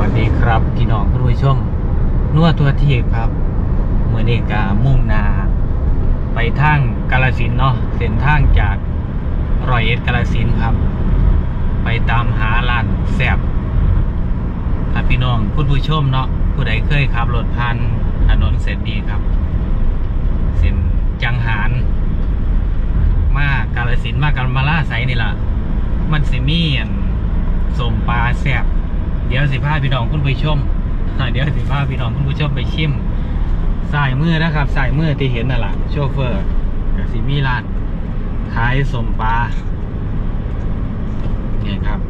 วัสดีครับพี่น้องผู้ชมนวดตัวทีบครับเมื่อนี้กามุ่งนาไปทางกาลสินเนาะเส้นทางจากรอยเอ็ดกาลสินครับ ไปตามหาร้านแซบถ้าพี่น้องผู้ผู้ชมเนาะผู้ใดเคยขับรถผ่านถนนเส้นนี้ครับ เส้นจังหาร มากาลสินมากาลมาล่าใสนี่ล่ะ มันสิมีอันสมปลาแซบ เดี๋ยวสิพาพี่น้องคุณผู้ชมอ่าเดี๋ยวสิพาพี่น้องคุณผู้ชมไปชิมสายมือนะครับสายมือที่เห็นน่ะล่ะโชเฟอร์กับสิมีร้านขายสมปลาเนี่ยครับ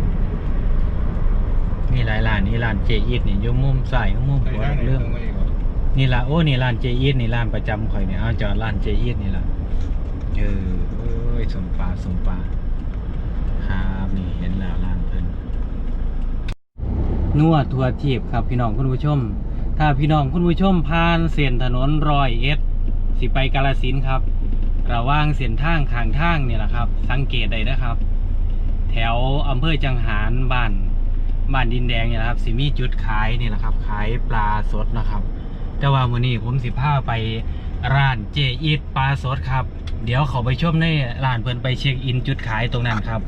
นี่หลายร้านนี่ร้านเจอีดนี่ยุ่มุมใส่ายมุมหัวเรื่องนี่ละโอ้นี่ร้านเจอีดนี่ร้านประจำข่อยเนี่ยเอาจอดร้านเจอีดนี่ละเออเอ้ยสมปลาสมปลาครับนี่เห็นแล้วร้าน นวดทัวร์ทีบครับพี่น้องคุณผู้ชม ถ้าพี่น้องคุณผู้ชมผ่านเส้นถนนรอยเอ็ดสิไปกาลสินครับ ระว่างเส้นทางข้างทางเนี่ยแหละครับ สังเกตได้นะครับ แถวอำเภอจังหารบ้านบ้านดินแดงเนี่ยนะครับสิมีจุดขายนี่แหละครับ ขายปลาสดนะครับ แต่ว่ามื้อนี้ผมสิพาไปร้านเจอีทปลาสดครับ เดี๋ยวเขาไปชมในร้านเพิ่นไปเช็คอินจุดขายตรงนั้นครับ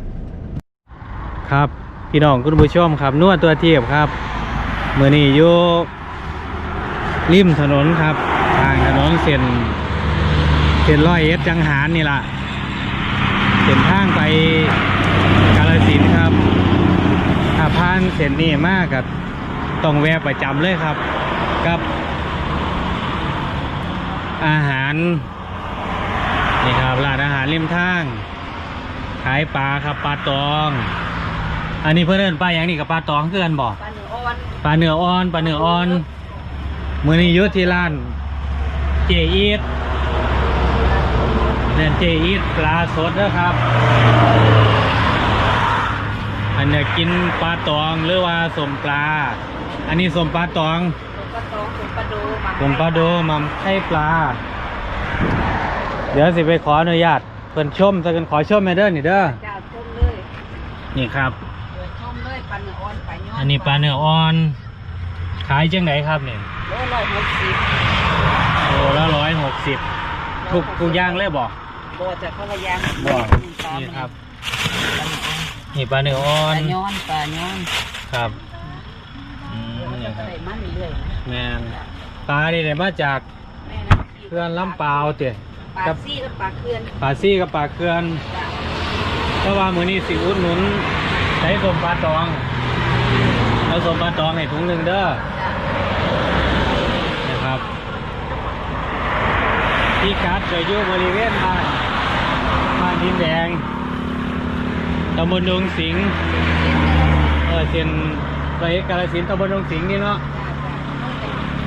ครับ พี่น้องคุณผู้ชมครับนวดตัวเทียบครับเมื้อนี้อยู่ริมถนนครับ ทางถนนเส้นเส้นร้อยเอ็ดจังหารนี่ล่ะเส้นทางไปกาลสินครับถ้าผ่านเส้นนี้มากกับต้องแวะประจำเลยครับ กับ อาหารนี่ครับร้านอาหารริมทาง ขายปลาครับปลาตอง อันนี้เพื่อนเอินปลาอย่างนี้กับปลาตองคือกันบอกปลาหนึ่งอ่อนปลาเนื้ออ่อนปลาเนื้ออ่อนมือนี้อยุที่ร้านเจอีทเนี่ยเจอีทปลาสดนะครับ อันเนี้ยกินปลาตองหรือว่าสมปลา อันนี้สมปลาตองผมปลาตองผมปลาดูมาผมปลาโดมัมไข่ปลา เดี๋ยวสิไปขออนุญาตเพิ่นชมถ้าเพิ่นขอชมแม่เด้อนี่เด้อจ้าชมเลยนี่ครับ เปิดชมเลยปลาเนื้อ อ่อนปลาย้อนอันนี้ปลาเนื้ออ่อน ขายจังไหนครับเนี่ยโลละหกสิบโลละร้อยหกสิบทุกทุกอย่างเลยบอกโบจะเข้าไปยางบอกปลานี่ครับปลาเนื้ออ่อนนี่ปลาเนื้ออ่อนปลาย้อนปลาย้อนครับอืมมันนี่จะครับใส่มันนี่เลยแมนปลานี่ได้มาจากแม่นะเขื่อนลำปาวเตะปลาซี่กับปลาเคือนปลาซี่กับปลาเขื่อนจ้ะถ้าว่ามือนี้สิอุดหนุนใช้สมปลาตอง เอาสมปลาตองให้ถุงหนึ่งเด้อจ้ะนะครับที่กัดจะอยู่บริเวณบ้านบ้านดินแดงตำบลดงสิงห์เออเส้นร้อยเอ็ดกาฬสินธุ์ตำบลดงสิงห์นี่เนาะ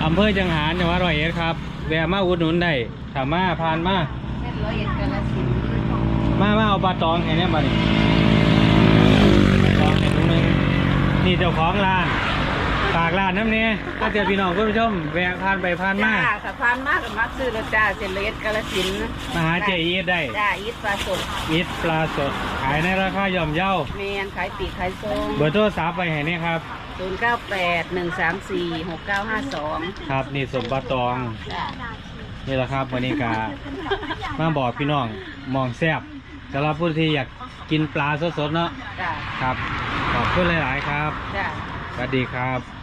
อำเภอจังหารจังหวัดร้อยเอ็ดครับแวะมาอุดหนุนได้ถ้ามาผ่านมาแม่นร้อยเอ็ดกาฬสินธุ์มามาเอาปลาตองให้เนี่ยบัดนี้ปลาตองให้ถุงหนึง นี่เจ้าของร้านฝากร้านน้ำเนี่ยก็เจอพี่น้องคุณผู้ชมแวะผ่านไปผ่านมาจ้าสะพานมากกับมักซื้อแล้วจ้าเส้นร้อยเอ็ดกาฬสินธุ์มาหาเจอีทได้จ้าอีทปลาสดมิตรปลาสดขายในราคาย่อมเยาแมนขายปีกขายทรงเบอร์โทรศัพท์ไปให้นี่ครับ ศูนย์เก้าแปดหนึ่งสามสี่หกเก้าห้าสองครับนี่สมปลาตอง จ้า นี่แหละครับวันนี้กามาบอกพี่น้องมองแซ่บ สำหรับผู้ที่อยากกินปลาสดๆเนาะจ้าครับขอบคุณหลาย ๆ ครับ จ้าสวัสดีครับ